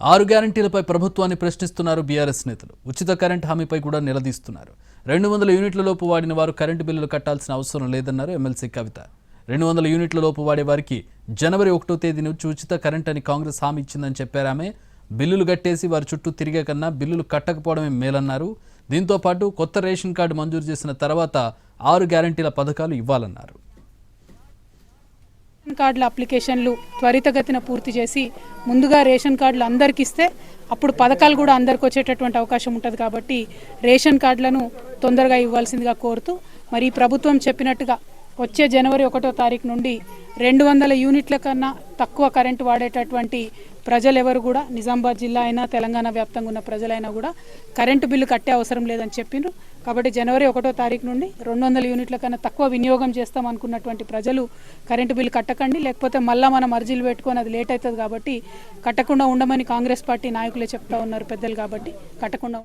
ఆరు గ్యారంటీలపై ప్రభుత్వాన్ని ప్రశ్నిస్తున్నారు బీఆర్ఎస్ నేతలు. ఉచిత కరెంట్ హామీపై కూడా నిలదీస్తున్నారు. రెండు వందల యూనిట్ల లోపు వాడిన వారు కరెంటు బిల్లులు కట్టాల్సిన అవసరం లేదన్నారు ఎమ్మెల్సీ కవిత. రెండు వందల యూనిట్ల లోపు వాడే వారికి జనవరి ఒకటో తేదీ నుంచి ఉచిత కరెంట్ అని కాంగ్రెస్ హామీ ఇచ్చిందని చెప్పారామె బిల్లులు కట్టేసి వారి చుట్టూ తిరిగే కన్నా బిల్లులు కట్టకపోవడమే మేలన్నారు. దీంతో పాటు కొత్త రేషన్ కార్డు మంజూరు చేసిన తర్వాత ఆరు గ్యారంటీల పథకాలు ఇవ్వాలన్నారు. రేషన్ కార్డుల అప్లికేషన్లు త్వరితగతిన పూర్తి చేసి ముందుగా రేషన్ కార్డులు అందరికి ఇస్తే అప్పుడు పథకాలు కూడా అందరికి వచ్చేటటువంటి అవకాశం ఉంటుంది కాబట్టి రేషన్ కార్డులను తొందరగా ఇవ్వాల్సిందిగా కోరుతూ మరి ప్రభుత్వం చెప్పినట్టుగా వచ్చే జనవరి ఒకటో తారీఖు నుండి రెండు వందల యూనిట్ల కన్నా తక్కువ కరెంటు వాడేటటువంటి ప్రజలు ఎవరు కూడా నిజామాబాద్ జిల్లా అయినా తెలంగాణ వ్యాప్తంగా ఉన్న ప్రజలైనా కూడా కరెంటు బిల్లు కట్టే అవసరం లేదని చెప్పిండ్రు కాబట్టి జనవరి ఒకటో తారీఖు నుండి రెండు వందల యూనిట్ల కన్నా తక్కువ వినియోగం చేస్తాం అనుకున్నటువంటి ప్రజలు కరెంటు బిల్లు కట్టకండి. లేకపోతే మళ్ళా మనం అర్జీలు పెట్టుకొని అది లేట్ అవుతుంది కాబట్టి కట్టకుండా ఉండమని కాంగ్రెస్ పార్టీ నాయకులే చెప్తా ఉన్నారు పెద్దలు కాబట్టి కట్టకుండా